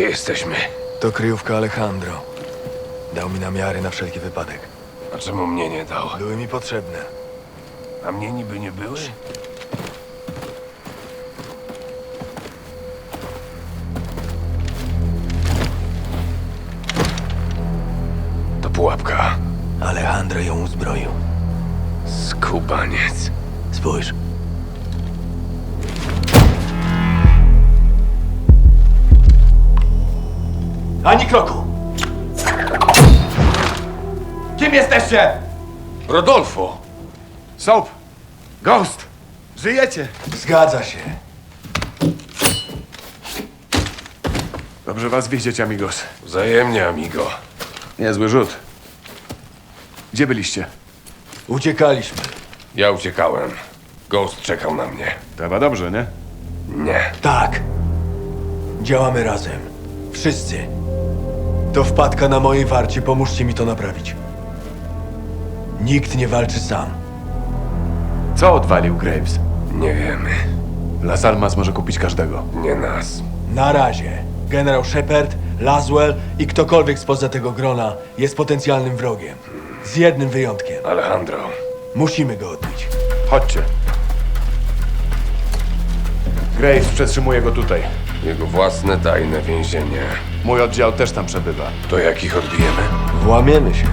Gdzie jesteśmy? To kryjówka Alejandro. Dał mi namiary na wszelki wypadek. A czemu mnie nie dał? Były mi potrzebne. A mnie niby nie były? To pułapka. Alejandro ją uzbroił. Skubaniec. Spójrz. Ani kroku! Kim jesteście? Rodolfo! Soap! Ghost! Żyjecie! Zgadza się. Dobrze was widzieć, amigos. Wzajemnie, amigo. Niezły rzut. Gdzie byliście? Uciekaliśmy. Ja uciekałem. Ghost czekał na mnie. Chyba dobrze, nie? Nie. Tak. Działamy razem. Wszyscy. To wpadka na mojej warcie. Pomóżcie mi to naprawić. Nikt nie walczy sam. Co odwalił Graves? Nie wiemy. Las Almas może kupić każdego. Nie nas. Na razie. Generał Shepard, Laswell i ktokolwiek spoza tego grona jest potencjalnym wrogiem. Z jednym wyjątkiem. Alejandro. Musimy go odbić. Chodźcie. Graves przetrzymuje go tutaj. Jego własne tajne więzienie. Mój oddział też tam przebywa. To jak ich odbijemy? Włamiemy się.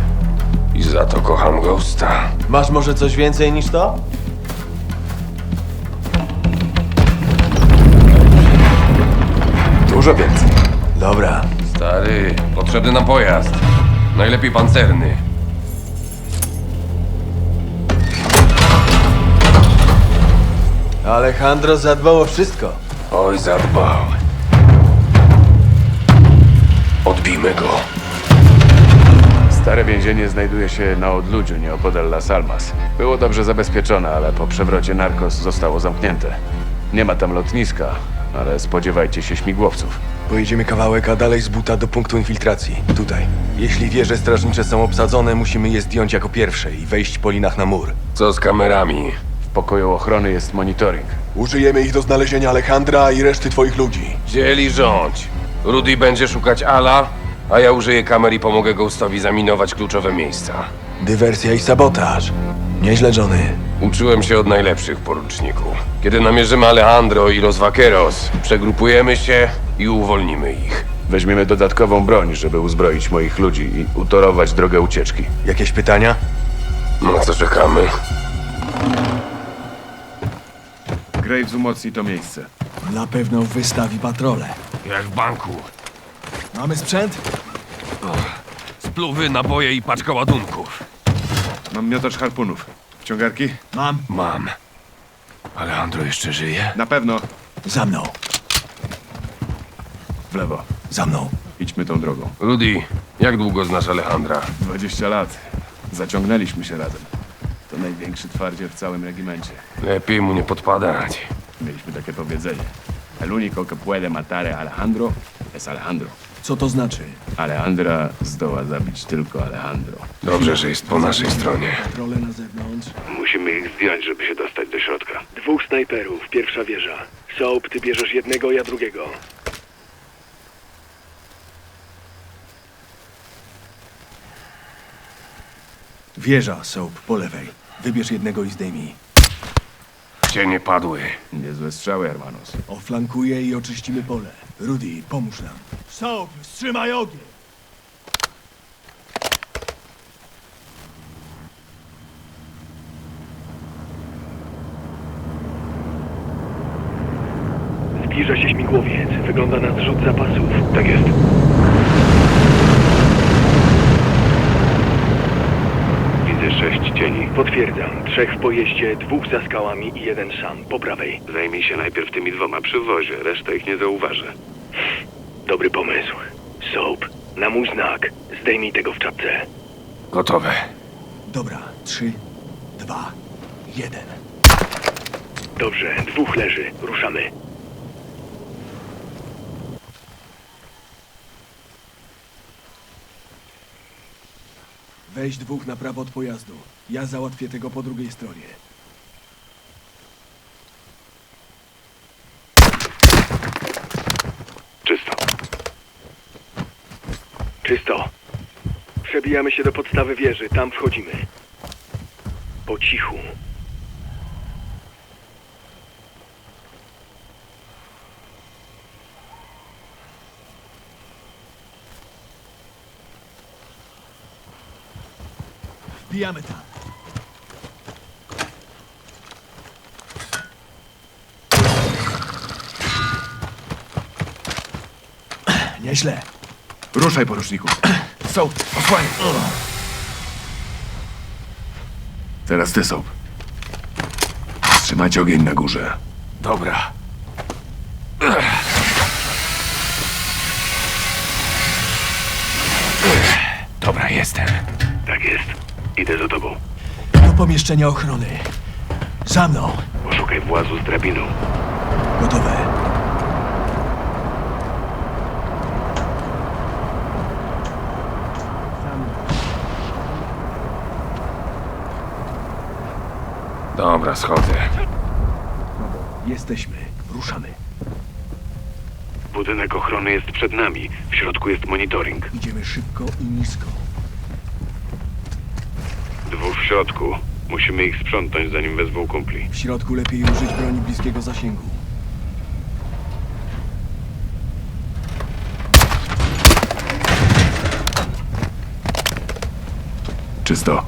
I za to kocham Ghosta. Masz może coś więcej niż to? Dużo więcej. Dobra. Stary, potrzebny nam pojazd. Najlepiej pancerny. Alejandro zadbał o wszystko. Oj, zadbał. Odbijmy go. Stare więzienie znajduje się na odludziu nieopodal Las Almas. Było dobrze zabezpieczone, ale po przewrocie Narcos zostało zamknięte. Nie ma tam lotniska, ale spodziewajcie się śmigłowców. Pojedziemy kawałek, a dalej z buta do punktu infiltracji. Tutaj. Jeśli wieże strażnicze są obsadzone, musimy je zdjąć jako pierwsze i wejść po linach na mur. Co z kamerami? W pokoju ochrony jest monitoring. Użyjemy ich do znalezienia Alejandra i reszty twoich ludzi. Dzieli rządź. Rudy będzie szukać Ala, a ja użyję kamer i pomogę Ghostowi zaminować kluczowe miejsca. Dywersja i sabotaż. Nieźle, Johnny. Uczyłem się od najlepszych, poruczniku. Kiedy namierzymy Alejandro i Los Vaqueros, przegrupujemy się i uwolnimy ich. Weźmiemy dodatkową broń, żeby uzbroić moich ludzi i utorować drogę ucieczki. Jakieś pytania? Na co czekamy? Graves umocni to miejsce. Na pewno wystawi patrole. Jak w banku. Mamy sprzęt? Spluwy, naboje i paczka ładunków. Mam miotacz harpunów. Wciągarki? Mam. Mam. Alejandro jeszcze żyje? Na pewno. Za mną. W lewo. Za mną. Idźmy tą drogą. Rudy, jak długo znasz Alejandra? 20 lat. Zaciągnęliśmy się razem. To największy twardziel w całym regimencie. Lepiej mu nie podpadać. Mieliśmy takie powiedzenie. El único que puede matar a Alejandro es Alejandro. Co to znaczy? Alejandra zdoła zabić tylko Alejandro. Dobrze, że jest po naszej stronie. Patrole na zewnątrz. Musimy ich zdjąć, żeby się dostać do środka. Dwóch snajperów, pierwsza wieża. Soap, ty bierzesz jednego, ja drugiego. Wieża, Soap, po lewej. Wybierz jednego i zdejmij. Cienie padły. Niezłe strzały, hermanos. Oflankuję i oczyścimy pole. Rudy, pomóż nam. Soap, wstrzymaj ogień! Zbliża się śmigłowiec. Wygląda na zrzut zapasów. Tak jest. Widzę sześć cieni. Potwierdzam. Trzech w pojeździe, dwóch za skałami i jeden sam, po prawej. Zajmij się najpierw tymi dwoma przy wozie, reszta ich nie zauważy. Dobry pomysł. Soap, na mój znak. Zdejmij tego w czapce. Gotowe. Dobra, trzy, dwa, jeden. Dobrze, dwóch leży. Ruszamy. Weź dwóch na prawo od pojazdu. Ja załatwię tego po drugiej stronie. Czysto. Czysto. Przebijamy się do podstawy wieży, tam wchodzimy. Po cichu. Wbijamy tam. Nieźle. Ruszaj, poruczniku. Są, osłaniaj. Teraz ty, Soap. Trzymać ogień na górze. Dobra. Dobra, jestem. Tak jest. Idę za tobą. Do pomieszczenia ochrony. Za mną. Poszukaj włazu z drabiną. Gotowe. Dobra, schodzę. Jesteśmy. Ruszamy. Budynek ochrony jest przed nami. W środku jest monitoring. Idziemy szybko i nisko. W środku. Musimy ich sprzątnąć, zanim wezwą kumpli. W środku lepiej użyć broni bliskiego zasięgu. Czysto.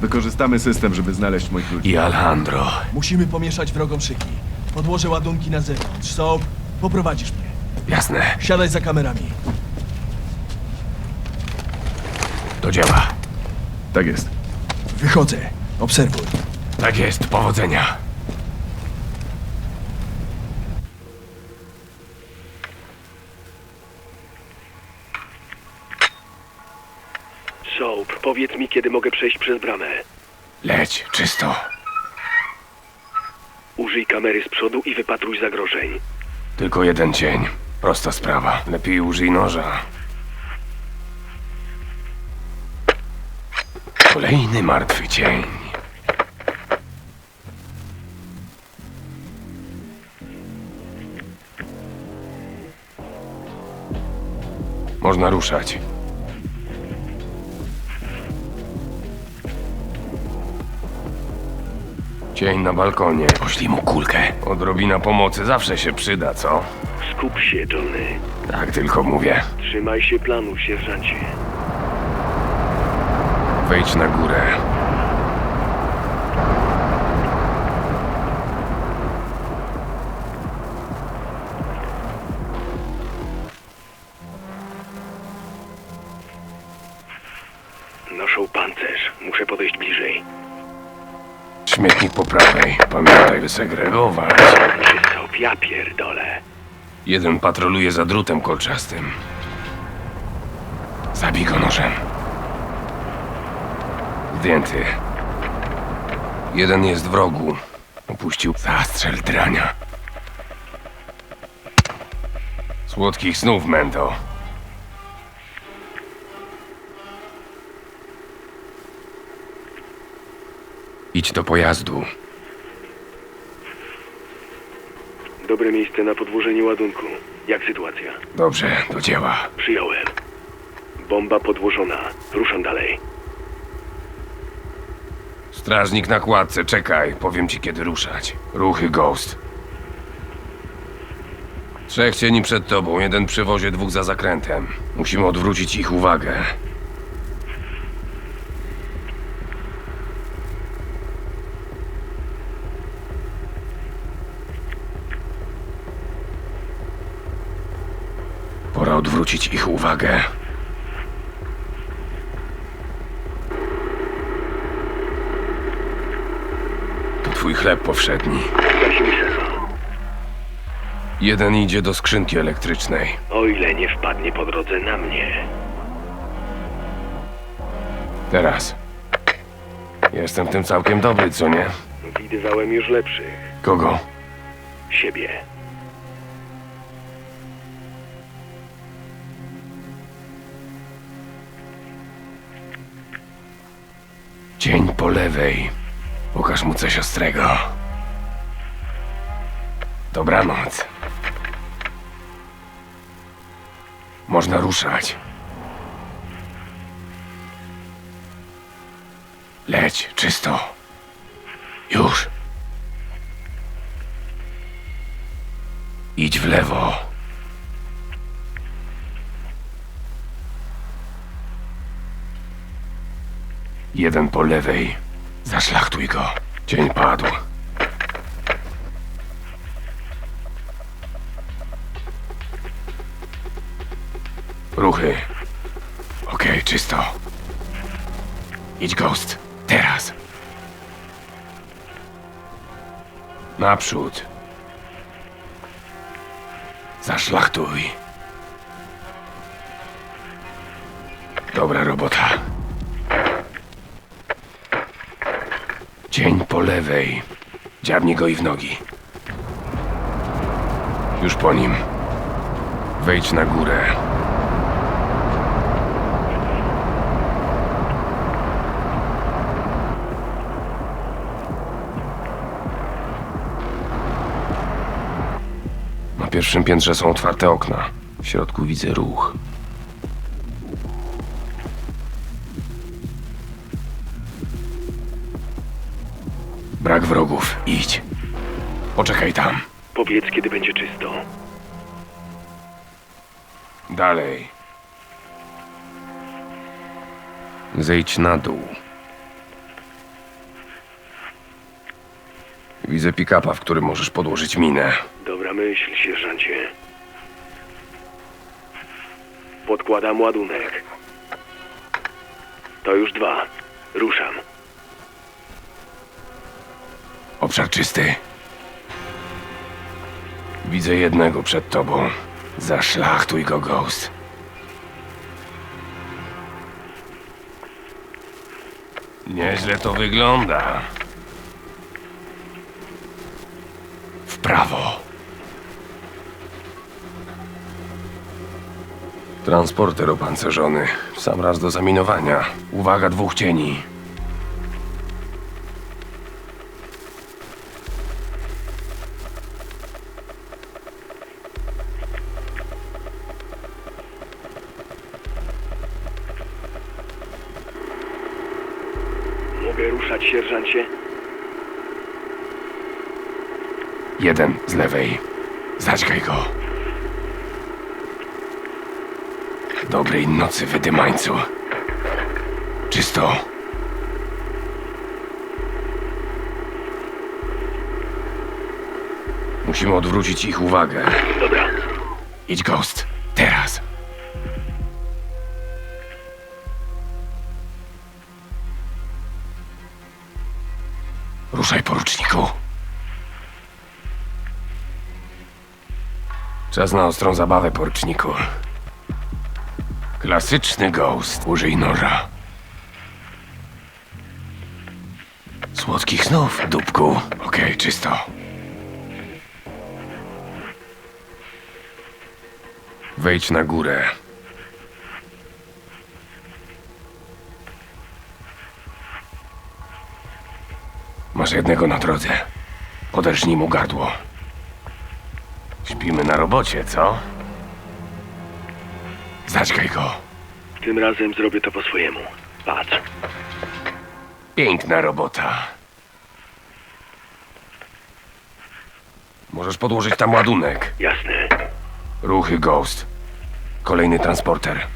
Wykorzystamy system, żeby znaleźć moich ludzi. I Alejandro. Musimy pomieszać wrogom szyki. Podłożę ładunki na zewnątrz. Soap, poprowadzisz mnie. Jasne. Siadaj za kamerami. Do dzieła. Tak jest. Wychodzę. Obserwuj. Tak jest, powodzenia. Soap, powiedz mi, kiedy mogę przejść przez bramę. Leć, czysto. Użyj kamery z przodu i wypatruj zagrożeń. Tylko jeden cień. Prosta sprawa. Lepiej użyj noża. Kolejny martwy cień. Można ruszać. Cień na balkonie. Poślij mu kulkę. Odrobina pomocy zawsze się przyda, co? Skup się, Johnny. Tak tylko mówię. Trzymaj się planu, sierżancie. Wejdź na górę. Noszą pancerz. Muszę podejść bliżej. Śmietnik po prawej. Pamiętaj wysegregować. Soap, ja pierdolę. Jeden patroluje za drutem kolczastym. Zabij go nożem. Zdjęty. Jeden jest w rogu. Opuścił zastrzel drania. Słodkich snów, Mendo. Idź do pojazdu. Dobre miejsce na podłożenie ładunku. Jak sytuacja? Dobrze, do dzieła. Przyjąłem. Bomba podłożona. Ruszam dalej. Strażnik na kładce, czekaj. Powiem ci kiedy ruszać. Ruchy Ghost. Trzech cieni przed tobą, jeden przy wozie, dwóch za zakrętem. Musimy odwrócić ich uwagę. Pora odwrócić ich uwagę. Twój chleb powszedni. Jeden idzie do skrzynki elektrycznej. O ile nie wpadnie po drodze na mnie. Teraz. Jestem w tym całkiem dobry, co nie? Widywałem już lepszych. Kogo? Siebie. Cień po lewej. Pokaż mu coś ostrego. Dobranoc. Można ruszać. Leć, czysto. Już. Idź w lewo. Jeden po lewej. Zaszlachtuj go. Cień padł. Ruchy. Okej, czysto. Idź, Ghost. Teraz. Naprzód. Zaszlachtuj. Dobra robota. Cień po lewej. Dziabnij go i w nogi. Już po nim. Wejdź na górę. Na pierwszym piętrze są otwarte okna. W środku widzę ruch. Wrogów. Idź. Poczekaj tam. Powiedz, kiedy będzie czysto. Dalej. Zejdź na dół. Widzę pick-upa, w którym możesz podłożyć minę. Dobra myśl, sierżancie. Podkładam ładunek. To już dwa. Ruszam. Obszar czysty. Widzę jednego przed tobą. Zaszlachtuj go, Ghost. Nieźle to wygląda. W prawo. Transporter opancerzony. W sam raz do zaminowania. Uwaga, dwóch cieni. Jeden z lewej. Zaćgaj go. Dobrej nocy, wydymańcu. Czysto. Musimy odwrócić ich uwagę. Dobra. Idź, Ghost. Czas na ostrą zabawę, poruczniku. Klasyczny Ghost. Użyj noża. Słodkich snów, dupku. Okej, czysto. Wejdź na górę. Masz jednego na drodze. Poderżnij mu gardło. Śpimy na robocie, co? Zaćgaj go. Tym razem zrobię to po swojemu. Patrz. Piękna robota. Możesz podłożyć tam ładunek. Jasne. Ruchy Ghost. Kolejny transporter.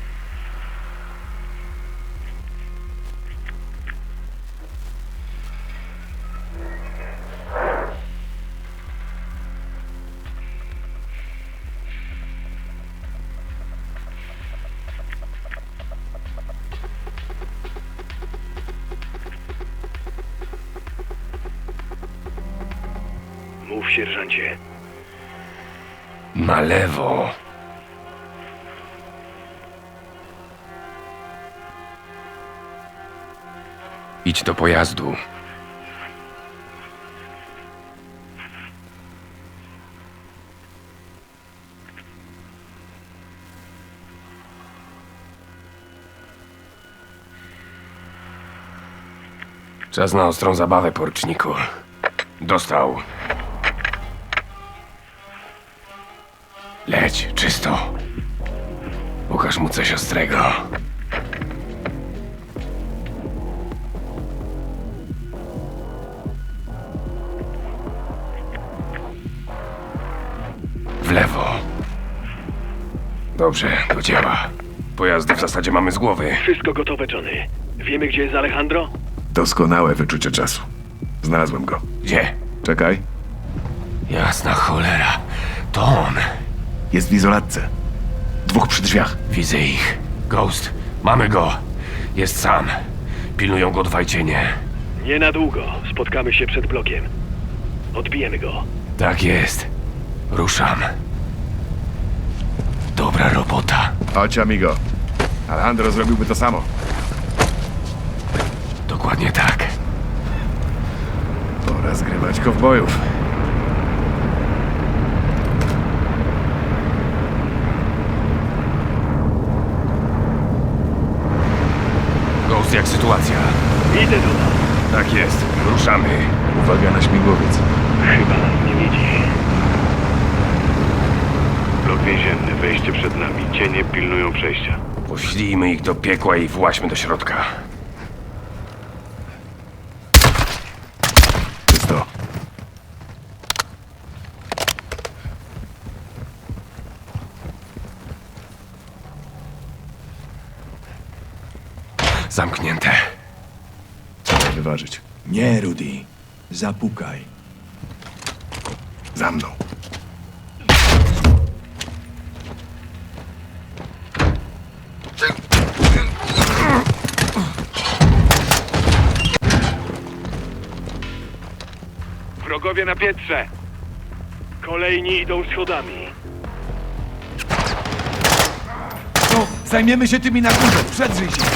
Sierżancie. Na lewo. Idź do pojazdu. Czas na ostrą zabawę, porczniku. Dostał. Czysto. Pokaż mu coś ostrego. W lewo. Dobrze, do dzieła. Pojazdy w zasadzie mamy z głowy. Wszystko gotowe, Johnny. Wiemy, gdzie jest Alejandro? Doskonałe wyczucie czasu. Znalazłem go. Gdzie? Czekaj. Jasna cholera. To on. Jest w izolatce. Dwóch przy drzwiach. Widzę ich. Ghost, mamy go. Jest sam. Pilnują go dwaj cienie. Nie na długo. Spotkamy się przed blokiem. Odbijemy go. Tak jest. Ruszam. Dobra robota. Chodź, amigo. Alejandro zrobiłby to samo. Dokładnie tak. Pora zgrywać kowbojów. Ghost, jak sytuacja? Idę do nas. Tak jest. Ruszamy. Uwaga na śmigłowiec. Chyba nas nie widzi. Blok więzienny, wejście przed nami. Cienie pilnują przejścia. Poślijmy ich do piekła i właźmy do środka. Czysto. Zamknięte. Wyważyć. Nie, Rudy. Zapukaj. Za mną. Wrogowie na piętrze. Kolejni idą schodami. No, zajmiemy się tymi na górze. Przedrzyj się.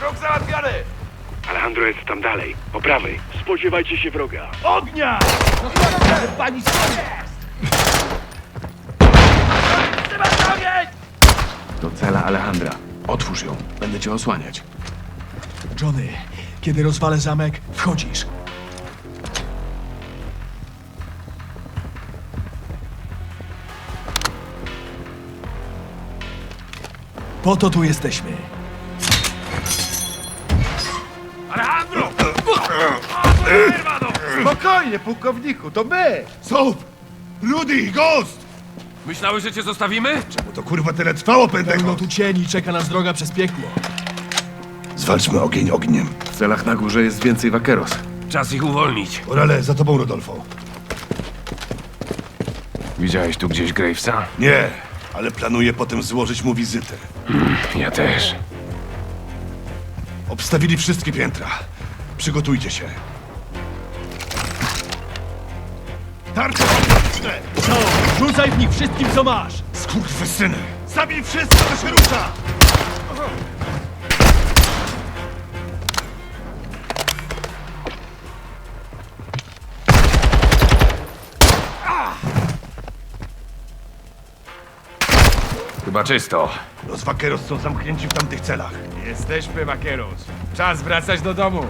Wróg załatwiony. Alejandro jest tam dalej, po prawej. Spodziewajcie się wroga. Ognia! Pani Do cela Alejandra. Otwórz ją. Będę cię osłaniać. Johnny, kiedy rozwalę zamek, wchodzisz. Po to tu jesteśmy. Spokojnie, pułkowniku, to my! Soap! Rudy! Ghost! Myślałeś, że cię zostawimy? Bo to kurwa tyle trwało, Pełno pędeko! tu cieni, czeka nas droga przez piekło. Zwalczmy ogień ogniem. W celach na górze jest więcej wakeros. Czas ich uwolnić. Orale, za tobą, Rodolfo. Widziałeś tu gdzieś Gravesa? Nie, ale planuję potem złożyć mu wizytę. Ja też. Obstawili wszystkie piętra. Przygotujcie się. Tarcze optyczne! Co? Rzucaj w nich wszystkim, co masz! Skurwysyny! Zabij wszystko, co się rusza! Chyba czysto. Los Vaqueros są zamknięci w tamtych celach. Jesteśmy, Vaqueros. Czas wracać do domu.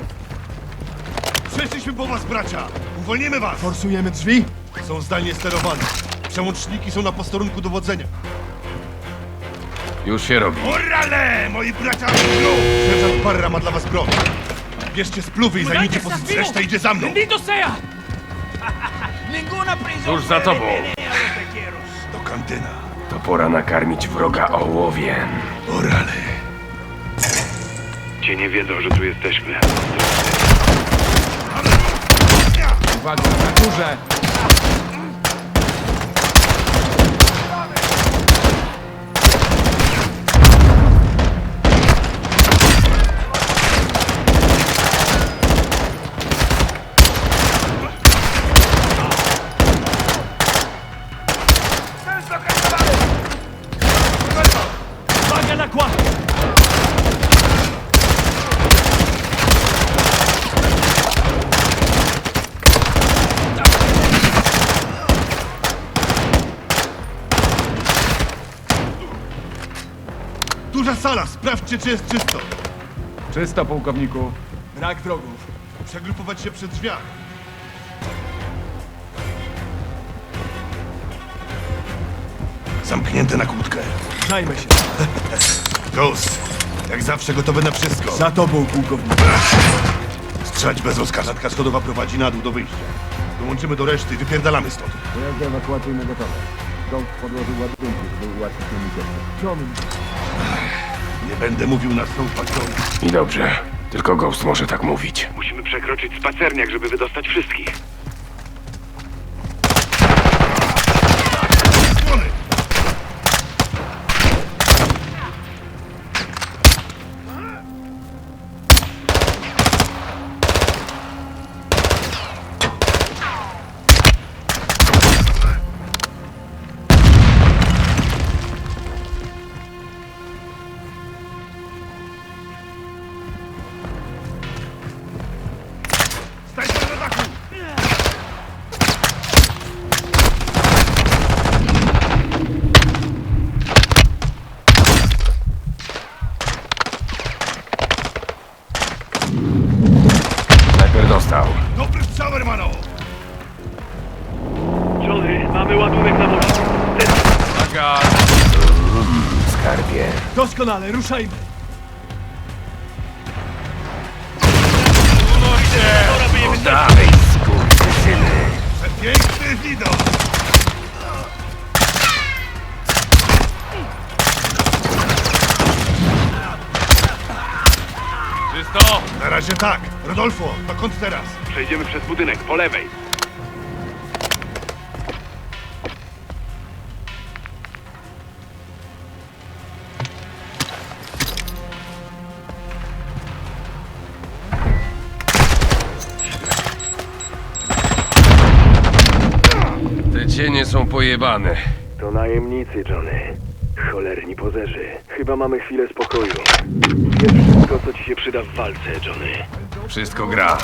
Przyszliśmy po was, bracia! Uwolnimy was! Forsujemy drzwi? Są zdalnie sterowane. Przełączniki są na posterunku dowodzenia. Już się robi. Orale, moi bracia! No! Sierżant Parra ma dla was broń. Bierzcie spluwy i zajmijcie pozycję. Reszta idzie za mną. Tuż za tobą. Do kantyna. To pora nakarmić wroga ołowiem. Orale. Cienie wiedzą, że tu jesteśmy. Uwaga, na górze! Sala, sprawdźcie, czy jest czysto. Czysto, pułkowniku. Brak wrogów. Przegrupować się przy drzwiach. Zamknięte na kłódkę. Zajmę się. Ghost, jak zawsze gotowy na wszystko. Za tobą, pułkownik. Strzelać bez rozkazu. Klatka schodowa prowadzi na dół do wyjścia. Dołączymy do reszty i wypierdalamy stąd. Pojazdy ewakuacyjne gotowe. Dąb podłożył ładunki, żeby ułatwić nam ucieczkę. Ciągnij. Nie będę mówił na patroli. I dobrze. Tylko Ghost może tak mówić. Musimy przekroczyć spacerniak, żeby wydostać wszystkich. Doskonale, ruszajmy. Dalej, skurczysyny. Piękny widok! Czysto! Na razie tak. Rodolfo, dokąd teraz? Przejdziemy przez budynek, po lewej. Pojebane. To najemnicy, Johnny. Cholerni pozerzy. Chyba mamy chwilę spokoju. Jest wszystko, co ci się przyda w walce, Johnny. Wszystko gra.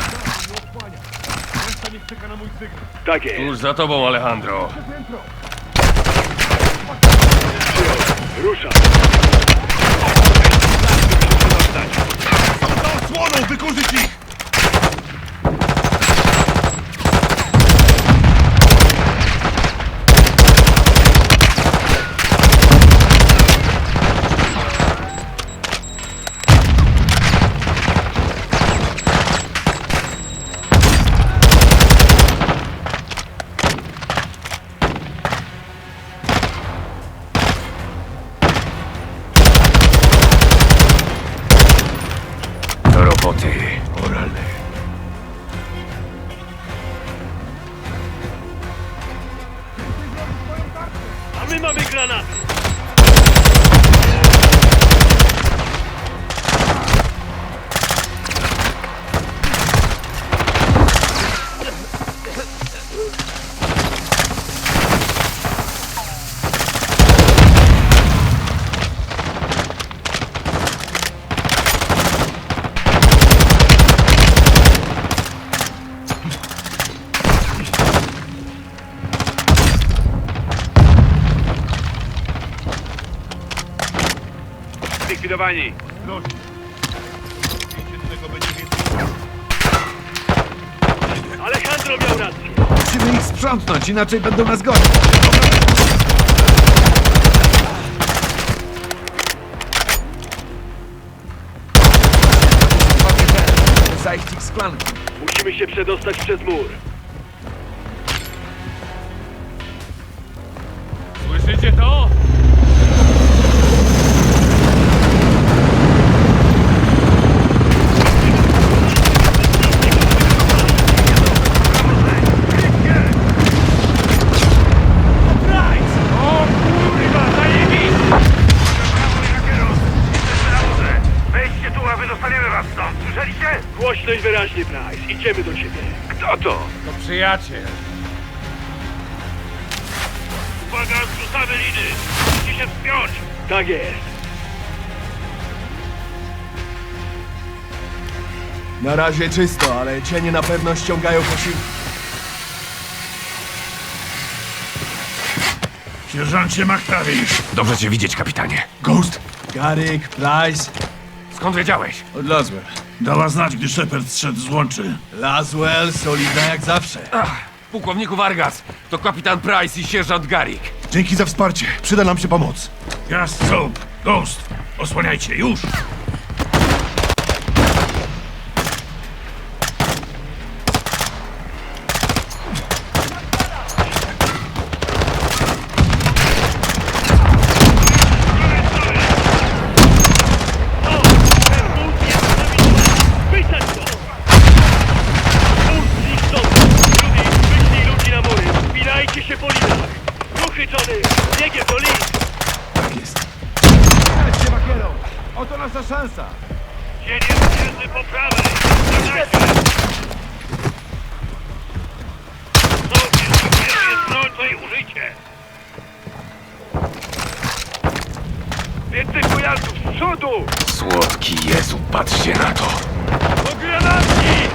Tak jest. Tuż za tobą, Alejandro. Ruszam. Są za osłoną, wykurzyć ich! Groźnie. Jednego będzie więcej. Alejandro miał rację. Musimy ich sprzątnąć, inaczej będą nas gonić. Zajść ich z. Musimy się przedostać przez mur. Przyjaciel. Uwaga, zrzucamy liny. Musicie się wspiąć. Tak jest. Na razie czysto, ale cienie na pewno ściągają posiłki. Sierżancie McTavish. Dobrze cię widzieć, kapitanie. Ghost, Garyk, Price, Skąd wiedziałeś? odlazłem. Dała znać, gdy Shepard zszedł z łączy. Laswell, solidna jak zawsze. Pułkowniku Vargas, to kapitan Price i sierżant Garrick. Dzięki za wsparcie. Przyda nam się pomoc. Jas, Soap, Ghost. Osłaniajcie, już! Wysać to! Punkt zniszczony! Rudy, wyślij ludzi na mury! Wspinajcie się po linach! Ruchy, Johnny! Biegiem do lin! Tak jest. Oto nasza szansa. Dzień jest po prawej! Jej użycie! Więcej pojazdów z przodu! Słodki Jezu, patrzcie na to. Do granatki!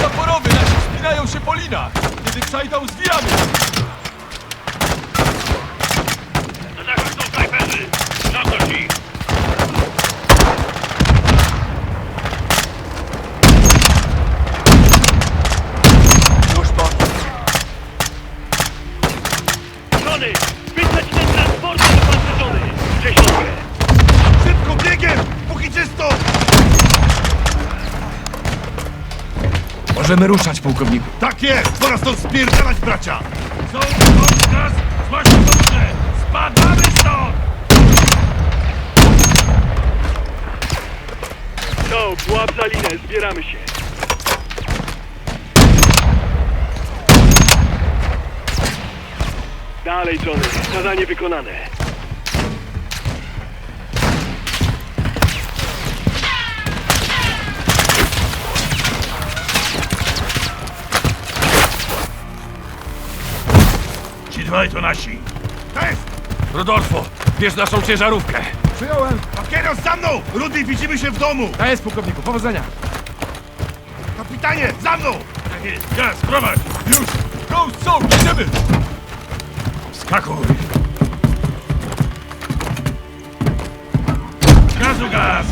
Zaporowy nasi wspinają się po linach. Kiedy Ksajdą zwijamy. Na dachach są snajperzy! Zaznacz ich! Już po. Johnny! Wysać ten transporter wyposażony! Dziesiątkę! Szybko, biegiem! Póki czysto! Możemy ruszać, pułkowniku. Tak jest! Pora stąd spierdalać, bracia! Są rozkaz! Złaście do górze! Spadamy stąd! No, łap za linę, zbieramy się! Dalej, Johnny. Zadanie wykonane. Dwaj to nasi. To jest! Rodolfo, bierz naszą ciężarówkę. Przyjąłem. Papieros za mną! Rudy, widzimy się w domu! To jest, pułkowniku. Powodzenia. Kapitanie, za mną! Tak jest, gaz, prowadź! Już! Ghost, są, idziemy. Skakuj! Gazu, gaz!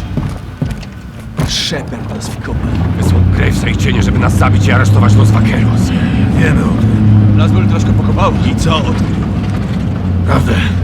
Shepard nas wykopał. Wysłał Gravesa i cienie, żeby nas zabić i aresztować Los Vaqueros. Wiemy o tym. Laswell troszkę pokopał. I co odkrył? Prawdę.